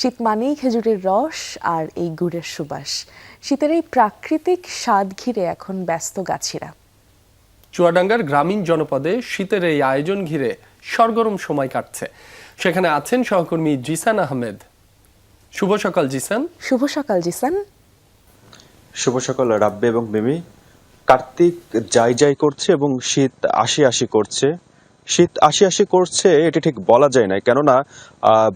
শীত মানেই খেজুরের রস আর এই গুড়ের সুবাস। শীতের এই প্রাকৃতিক স্বাদ ঘিরে এখন ব্যস্ত গাছিরা। চুয়াডাঙ্গার গ্রামীণ জনপদে শীতের এই আয়োজন ঘিরে সরগরম সময় কাটছে। সেখানে আছেন সহকর্মী জিসান আহমেদ। শুভ সকাল জিসান। শুভ সকাল জিসান। শুভ সকাল রাব্বে এবং মিমি। কার্তিক যাই যাই করছে এবং শীত আশি আশি করছে। শীত আশি আশি করছে, এটি ঠিক বলা যায় না কেননা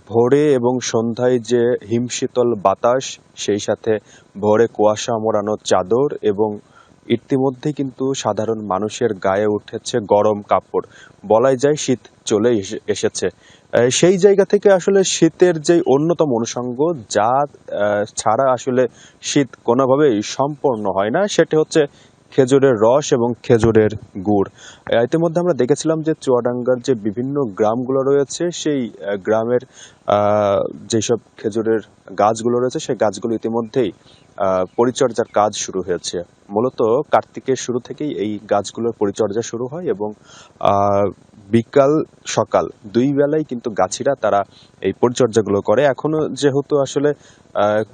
ভোরে এবং সন্ধ্যায় যে হিমশীতল বাতাস, সেই সাথে ভোরে কুয়াশা মোড়ানো চাদর এবং ইতিমধ্যে কিন্তু সাধারণ মানুষের গায়ে উঠেছে গরম কাপড়। বলাই যায় শীত চলে এসে- এসেছে। সেই জায়গা থেকে আসলে শীতের যে অন্যতম অনুষঙ্গ, যা ছাড়া আসলে শীত কোনোভাবেই সম্পন্ন হয় না, সেটা হচ্ছে খেজুরের রস এবং খেজুরের গুড়। ইতিমধ্যে আমরা দেখেছিলাম যে চুয়াডাঙ্গার যে বিভিন্ন গ্রামগুলো রয়েছে, সেই গ্রামের যেসব খেজুরের গাছগুলো রয়েছে, সেই গাছগুলো ইতিমধ্যেই পরিচর্যার কাজ শুরু হয়েছে। মূলত কার্তিকের শুরু থেকেই এই গাছগুলোর পরিচর্যা শুরু হয় এবং বিকাল, সকাল, দুই বেলায় কিন্তু গাছিরা তারা এই পরিচর্যাগুলো করে। এখনও যেহেতু আসলে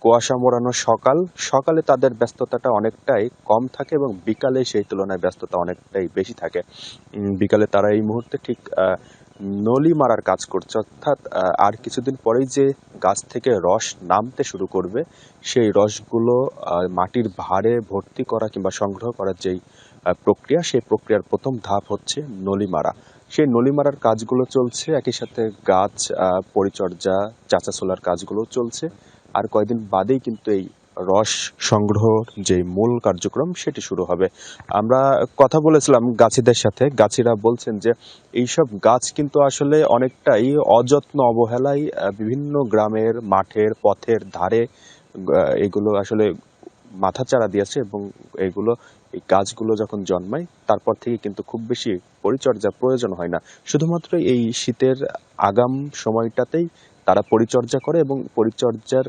কুয়াশা মোড়ানো সকাল, সকালে তাদের ব্যস্ততাটা অনেকটাই কম থাকে এবং বিকালে সেই তুলনায় ব্যস্ততা অনেকটাই বেশি থাকে। বিকালে তারা এই মুহূর্তে ঠিক নলি মারার কাজ করছে। অর্থাৎ আর কিছুদিন পরেই যে গাছ থেকে রস নামতে শুরু করবে, সেই রসগুলো মাটির ভারে ভর্তি করা কিংবা সংগ্রহ করার যেই প্রক্রিয়া, সেই প্রক্রিয়ার প্রথম ধাপ হচ্ছে নলি মারা। সেই নলি মারার কাজগুলো চলছে, একই সাথে গাছ পরিচর্যা চাচা সোলার কাজগুলো চলছে। আর কয়েকদিন বাদেই কিন্তু এই রস সংগ্রহ যে মূল কার্যক্রম, সেটি শুরু হবে। আমরা কথা বলেছিলাম গাছিদের সাথে। গাছিরা বলছেন যে, এইসব গাছ কিন্তু আসলে অনেকটাই অযত্ন অবহেলায় বিভিন্ন গ্রামের মাঠের পথের ধারে এগুলো আসলে মাথাচাড়া দিয়েছে এবং এগুলো, এই গাছগুলো যখন জন্মায়, তারপর থেকে কিন্তু খুব বেশি পরিচর্যা প্রয়োজন হয় না। শুধুমাত্র এই শীতের আগাম সময়টাতেই তারা পরিচর্যা করে এবং পরিচর্যার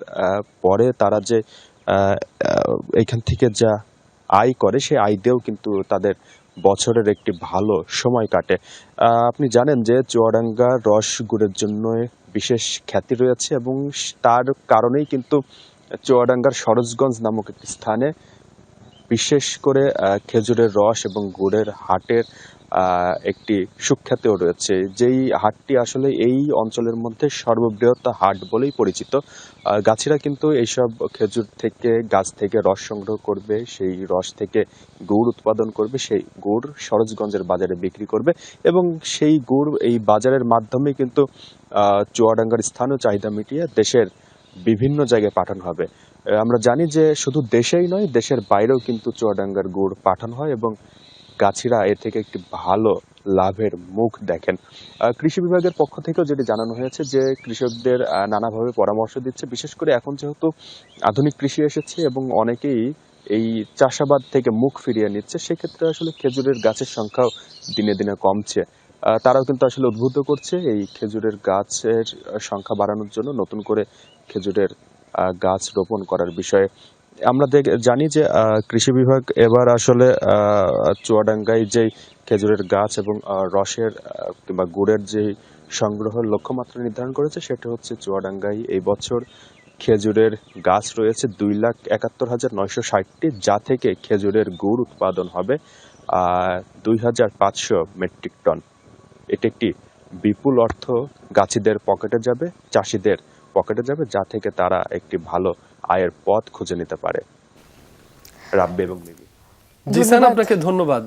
পরে তারা যে এইখান থেকে যা আয় করে সেই আয় দিয়েও কিন্তু তাদের বছরের একটি ভালো সময় কাটে। আপনি জানেন যে চুয়াডাঙ্গা রস গুড়ের জন্য বিশেষ খ্যাতি রয়েছে এবং তার কারণেই কিন্তু চুয়াডাঙ্গার সরোজগঞ্জ নামক একটি স্থানে বিশেষ করে খেজুরের রস এবং গুড়ের হাটের একটি সুখ্যাতিও রয়েছে। যেই হাটটি আসলে এই অঞ্চলের মধ্যে সর্ববৃহৎ হাট বলেই পরিচিত। গাছিরা কিন্তু এইসব খেজুর থেকে, গাছ থেকে রস সংগ্রহ করবে, সেই রস থেকে গুড় উৎপাদন করবে, সেই গুড় সরোজগঞ্জের বাজারে বিক্রি করবে এবং সেই গুড় এই বাজারের মাধ্যমে কিন্তু চুয়াডাঙ্গার স্থানীয় চাহিদা মিটিয়ে দেশের বিভিন্ন জায়গায় পাঠানো হবে। আমরা জানি যে শুধু দেশেই নয়, দেশের বাইরেও কিন্তু চুয়াডাঙ্গার গুড় পাঠানো হয় এবং গাছিরা এ থেকে একটি ভালো লাভের মুখ দেখেন। কৃষি বিভাগের পক্ষ থেকেও যেটি জানানো হয়েছে যে কৃষকদের নানাভাবে পরামর্শ দিচ্ছে। বিশেষ করে এখন যেহেতু আধুনিক কৃষি এসেছে এবং অনেকেই এই চাষাবাদ থেকে মুখ ফিরিয়ে নিচ্ছে, সেক্ষেত্রে আসলে খেজুরের গাছের সংখ্যাও দিনে দিনে কমছে। তারাও কিন্তু আসলে উদ্বুদ্ধ করছে এই খেজুরের গাছের সংখ্যা বাড়ানোর জন্য নতুন করে খেজুরের গাছ রোপণ করার বিষয়ে। আমরা জানি যে কৃষি বিভাগ এবার আসলে চুয়াডাঙ্গায় যে খেজুরের গাছ এবং রসের কিংবা গুড়ের যে সংগ্রহের লক্ষ্যমাত্রা নির্ধারণ করেছে, সেটা হচ্ছে চুয়াডাঙ্গায় এই বছর খেজুরের গাছ রয়েছে দুই লাখ একাত্তর হাজার নয়শো ষাটটি, যা থেকে খেজুরের গুড় উৎপাদন হবে দুই হাজার পাঁচশো মেট্রিক টন। এটি একটি বিপুল অর্থ গাছিদের পকেটে যাবে চাষিদের পকেটে যাবে যা থেকে তারা একটি ভালো আয়ের পথ খুঁজে নিতে পারে। রাব্বি এবং মিমি। জিসান ধন্যবাদ। আপনাকে ধন্যবাদ।